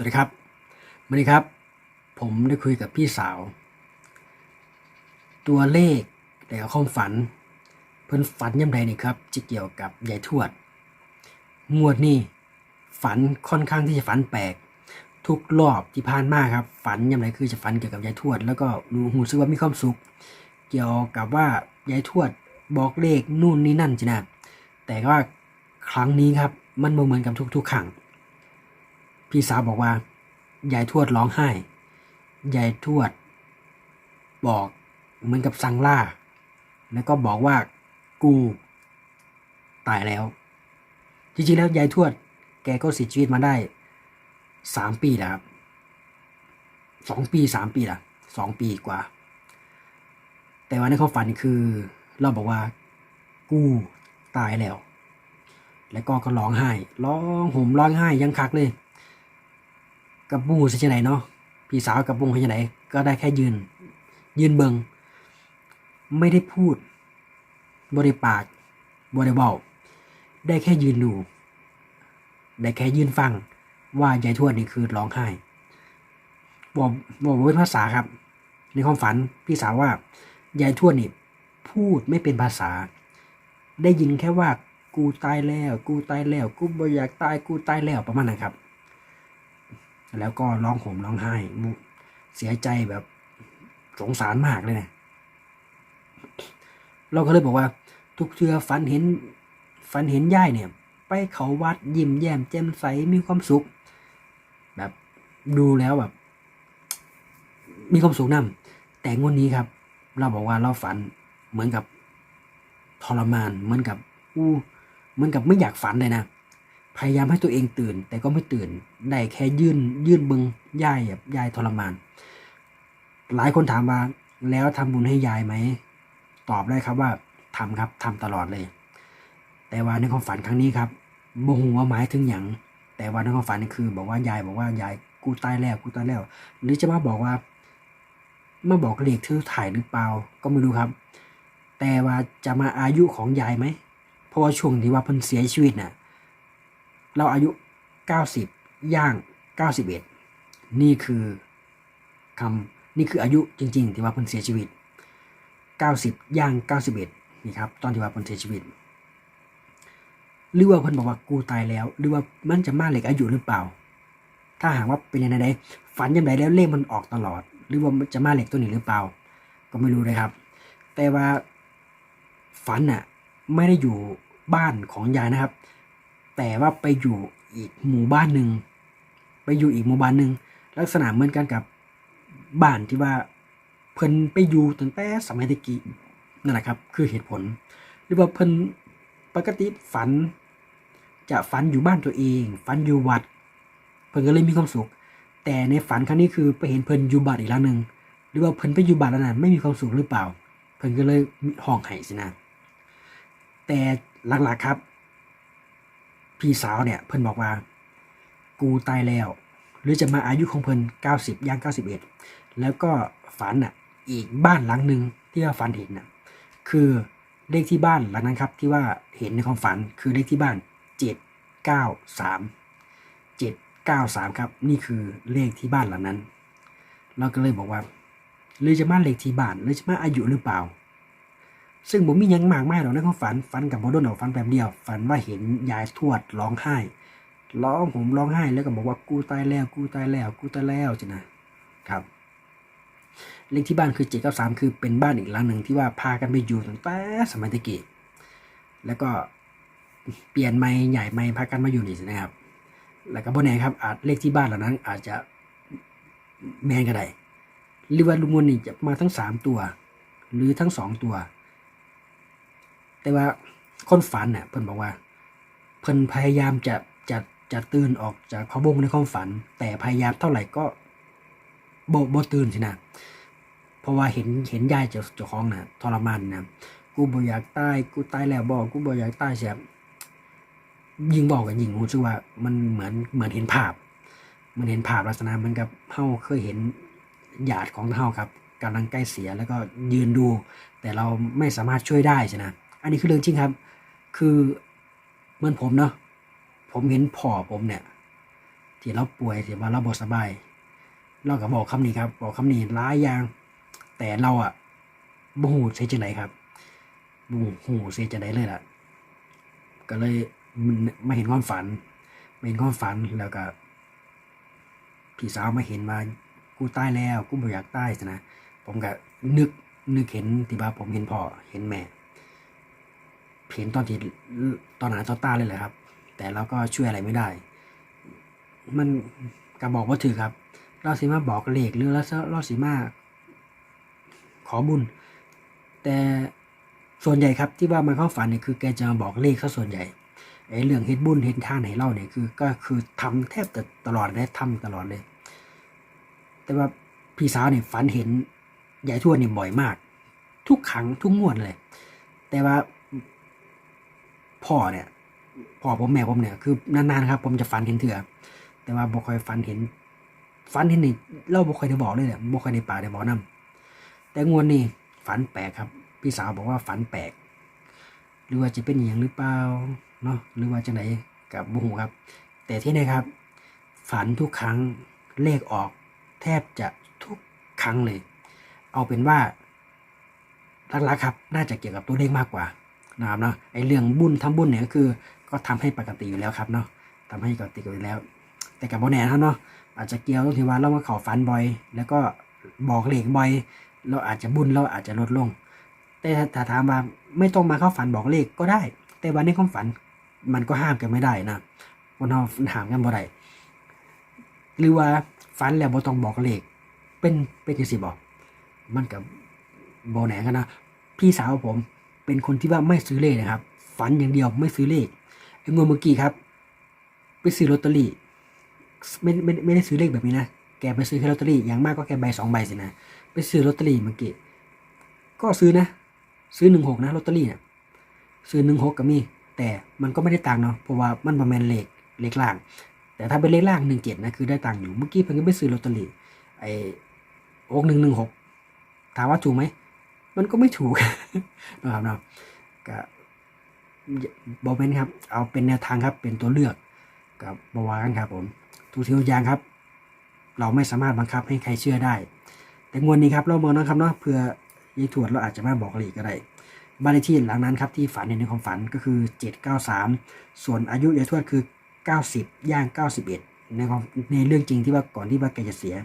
วัสดีครับวันนี้ครับ ผมได้คุยกับพี่สาว ตัวเลขแต่ก็ความฝัน เพิ่นฝันยังไงนี่ครับจะเกี่ยวกับยายทวด งวดนี้ฝันค่อนข้างที่จะฝันแปลก ทุกรอบที่ผ่านมาครับ ฝันยังไงคือจะฝันเกี่ยวกับยายทวด แล้วก็รู้หูซึกว่ามีความสุข เกี่ยวกับว่ายายทวดบอกเลขนู่นนี่นั่นจินะแต่ว่าครั้งนี้ครับมันบ่เหมือนกับทุกๆครั้ง พี่สาวบอกว่ายายทวดร้องไห้ ยายทวด บอกเหมือนกับสั่งล่า แล้วก็บอกว่ากูตายแล้ว จริงๆแล้วยายทวด แกก็เสียชีวิตมาได้สามปีแล้วครับสองปีสามปีละสองปีกว่า แต่ว่าในความฝันคือเราบอกว่ากูตายแล้ว แล้วก็ก็ร้องไห้ ร้องห่มร้องไห้ยังคักเลย กับบูใช่ไหนเนาะพี่สาวกับบุงใช่ไหนก็ได้แค่ยืน ยืนเบิงไม่ได้พูดบริปากบริบาได้แค่ยืนดู ได้แค่ยืนฟัง ว่ายายทวดนี่คือร้องไห้บอกบอกเป็นภาษาครับ ในความฝันพี่สาวว่ายายทวดนี่พูดไม่เป็นภาษา ได้ยินแค่ว่ากูตายแล้ว กูตายแล้ว กูบ่อยากตายกูตายแล้วประมาณนั้นครับ แล้วก็ร้องห่มร้องไห้เสียใจแบบสงสารมากเลยนะเราก็เลยบอกว่า ทุกเทือฝันเห็นฝันเห็นย่ายเนี่ย ไปเขาวัดยิ้มแย้มแจ่มใสมีความสุข แบบดูแล้วแบบ มีความสุขนํแต่งวดนี้ครับ เราบอกว่าเราฝันเหมือนกับทรมานเหมือนกับอู้เหมือนกับไม่อยากฝันเลยนะ พยายามให้ตัวเองตื่น แต่ก็ไม่ตื่นได้แค่ยื่นยื่นบึงยายแบบยายทรมาน หลายคนถามว่าแล้วทำบุญให้ยายไหมตอบได้ครับว่าทำครับทำตลอดเลย แต่ว่าในความฝันครั้งนี้ครับบ่ฮู้ว่าหมายถึงหยังแต่ว่าในความฝันนี่คือ บอกว่ายายบอกว่ายายกูตายแล้วกูตายแล้ว หรือจะมาบอกว่ามาบอกเลขที่ถ่ายหรือเปล่าก็ไม่รู้ครับ แต่ว่าจะมาอายุของยายไหมเพราะว่าช่วงที่ว่าเพิ่นเสียชีวิตน่ะ เราอายุ 90 ย่าง 91 นี่คือคำนี่คืออายุจริง ๆ ที่ว่าเพิ่นเสียชีวิต 90 ย่าง 91 นี่ครับตอนที่ว่าเพิ่นเสียชีวิต หรือว่าเพิ่นบอกว่ากูตายแล้ว หรือว่ามันจะมาเหล็กอายุหรือเปล่า ถ้าหากว่าเป็นยังไงไดฝันยังไงแล้วเลขมันออกตลอด หรือว่าจะมาเหล็กตัวนี้หรือเปล่า ก็ไม่รู้เลยครับ แต่ว่าฝันน่ะไม่ได้อยู่บ้านของยายนะครับ แต่ว่าไปอยู่อีกหมู่บ้านหนึ่งไปอยู่อีกหมู่บ้านหนึ่งลักษณะเหมือนกันกับบ้านที่ว่าเพิ่นไปอยู่ตั้งแต่สมัยตะกี้นั่นแหละครับ คือเหตุผล หรือว่าเพิ่นปกติฝัน จะฝันอยู่บ้านตัวเอง ฝันอยู่วัด เพิ่นก็เลยมีความสุข แต่ในฝันครั้งนี้คือไปเห็นเพิ่นอยู่บ้านอีกหลังหนึ่งหรือว่าเพิ่นไปอยู่บ้านนั้นไม่มีความสุขหรือเปล่า เพิ่นก็เลยห้องไห้สินะแต่หลักๆครับ พี่สาวเนี่ยเพิ่นบอกว่า กูตายแล้ว หรือจะมาอายุของเพิ่น90ย่าง91 แล้วก็ฝันอะอีกบ้านหลังหนึ่งที่ว่าฝันเห็นน่ะคือเลขที่บ้านหลังนั้นครับ ที่ว่าเห็นในความฝันคือเลขที่บ้าน 793 793 ครับ นี่คือเลขที่บ้านหลังนั้น เราก็เลยบอกว่าหรือจะมาเลขที่บ้านหรือจะมาอายุหรือเปล่า ซึ่งผมมียังมากไม่หรอกในความฝันฝันกับบอดนเอาฝันแบบเดียว ฝันว่าเห็นยายทวดร้องไห้ร้องผมร้องไห้แล้วก็บอกว่ากูตายแล้วกูตายแล้วกูตายแล้วจ้ะนะครับเลขที่บ้านคือเจ็ดก้าสามคือเป็นบ้านอีกหลังหนึ่งที่ว่าพากันไปอยู่ตั้งแต่สมัยตะกี้แล้วก็เปลี่ยนไม้ใหญ่ไม้พากันมาอยู่นี่นะครับ แล้วก็บนแน่ครับ อาจเลขที่บ้านเหล่านั้น อาจจะแมนก็ได้หรือว่าลุงมนนี่จะมาทั้งสามตัว หรือทั้งสองตัว แต่ว่าคนฝันเนี่ยเพิ่นบอกว่า เพิ่นพยายามจะจะจะตื่นออกจากพะบงในความฝัน แต่พยายามเท่าไหร่ก็บ่บ่ตื่นสินะเพราะว่าเห็นเห็นยายเจ้าเจ้าของนะทรมานนะกูบ่อยากตายกูตายแล้วบอกกูบ่อยากตายเสียยิงบอกกันยิงรู้สึกว่ามันเหมือนเหมือนเห็นภาพ มันเห็นภาพลักษณะมือนกับเฮาเคยเห็นญาติของเฮาครับกำลังใกล้เสียแล้วก็ยืนดู แต่เราไม่สามารถช่วยได้ใช่ไหม อันนี้คือเรื่องจริงครับ คือเหมือนผมเนาะผมเห็นพ่อผมเนี่ย ที่เราป่วยที่ว่าเราบ่สบาย เราก็บอกคำนี้ครับ บอกคำนี้หลายอย่าง แต่เราอะบูเสียจังไดครับบ่ฮู้เสียจังไดเลยล่ะ ก็เลยมันมาเห็นความฝันมาเห็นความฝันแล้วก็พี่สาวมาเห็นว่ากูตายแล้วกูบ่อยากตายซะนะผมก็นึกนึกเห็นที่ว่าผมเห็นพ่อเห็นแม่ เห็นตอนที่ตอนหนาตอนตาเลยแหละครับ แต่เราก็ช่วยอะไรไม่ได้ มันก็บอกว่าถือครับ เราสิมาบอกเลขหรือเราเราสิมาขอบุญ แต่ส่วนใหญ่ครับที่ว่ามันเข้าฝันเนี่ยคือแกจะมาบอกเลขซะส่วนใหญ่ไอ้เรื่องเฮ็ดบุญเฮ็ดทานให้เราเนี่ยคือก็คือทำแทบจะตลอดเลยทำตลอดเลย แต่ว่าพี่สาวเนี่ยฝันเห็นยายทวดเนี่ยบ่อยมาก ทุกครั้งทุกงวดเลย แต่ว่า พ่อเนี่ยพ่อผมแม่ผมเนี่ยคือนานๆครับผมจะฝันเห็นเถื่อแต่ว่าบ่ค่อยฝันเห็นฝันเห็นนี่เราบ่ค่อยได้บอกเลยแหละบ่ค่อยได้ปาได้บอกนํแต่งวดนี้ฝันแปลกครับ พี่สาวบอกว่าฝันแปลก หรือว่าจะเป็นอหย่างหรือเปล่าเนาะหรือว่าจะไหนกับบุหูครับ แต่ที่ไหนครับ ฝันทุกครั้งเลขออกแทบจะทุกครั้งเลย เอาเป็นว่าหลักๆครับ น่าจะเกี่ยวกับตัวเลขมากกว่า นะครับเนาะไอ้เรื่องบุญทำบุญเนี่ยก็คือ ก็ทำให้ปกติอยู่แล้วครับเนาะทำให้ปกติอยู่แล้ว แต่กับโบแน่ครับเนาะอาจจะเกี่ยวตรงที่ว่าเรามาขอฝันบ่อย แล้วก็บอกเลขบ่อยเราอาจจะบุญเราอาจจะลดลง แต่ถ้าถามว่าไม่ต้องมาเข้าฝันบอกเลขก็ได้ แต่วันในความฝันมันก็ห้ามกันไม่ได้นะคนเราห้ามกันบ่ได้หรือว่าฝันแล้วบ่ต้องบอกเลข เป็นเป็นจังซี่บอก มันกับโบแหนกันนะพี่สาวผม เป็นคนที่ว่าไม่ซื้อเลขนะครับ ฝันอย่างเดียวไม่ซื้อเลขไอ้งวดเมื่อกี้ครับ ไปซื้อลอตเตอรี่ไม่ไม่ไม่ได้ซื้อเลขแบบนี้นะแกไปซื้อแค่ลอตเตอรี่อย่างมากก็แค่ใบสองใบสินะไปซื้อลอตเตอรี่เมื่อกี้ก็ซื้อนะ ซื้อหนึ่งหกนะลอตเตอรี่เนี่ยซื้อหนึ่งหกก็มี แต่มันก็ไม่ได้ตังค์เนาะเพราะว่ามันประมาณเลขเลขล่าง แต่ถ้าเป็นเลขล่างหนึ่งเจ็ดนะคือได้ตังค์อยู่เมื่อกี้เพิ่งก็ไปซื้อลอตเตอรี่ไอ้หกหนึ่งหนึ่งหกถามว่าถูกไหม มันก็ไม่ถูกนะครับเนาะก็บอกเป็นครับ เอาเป็นแนวทางครับ เป็นตัวเลือกกับบวากันครับ ผมทุกสิ่งทุกอย่างครับ เราไม่สามารถบังคับให้ใครเชื่อได้ แต่งวดนี้ครับเราเมืองนะครับเนาะเพื่อยายถวดเราอาจจะมาบอกหลีกก็ได้บ้านเลขที่หลังนั้นครับที่ฝันเห็นในความฝันก็คือ 793 ส่วนอายุยายทวดคือ 90 ย่าง 91 ในความในเรื่องจริงที่ว่าก่อนที่ว่าแกจะเสีย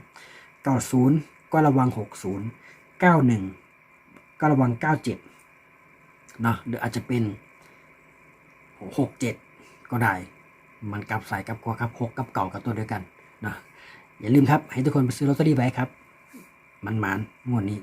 90 ก็ระวัง 60 91 ก็ระวัง 97เนาะหรืออาจจะเป็น 67 ก็ได้ มันกลับสายกลับกว่าครับ6กับเก่ากับตัวเดียวกันเนาะอย่าลืมครับ ให้ทุกคนไปซื้อลอตเตอรี่ไว้ครับ มันหมานงวดนี้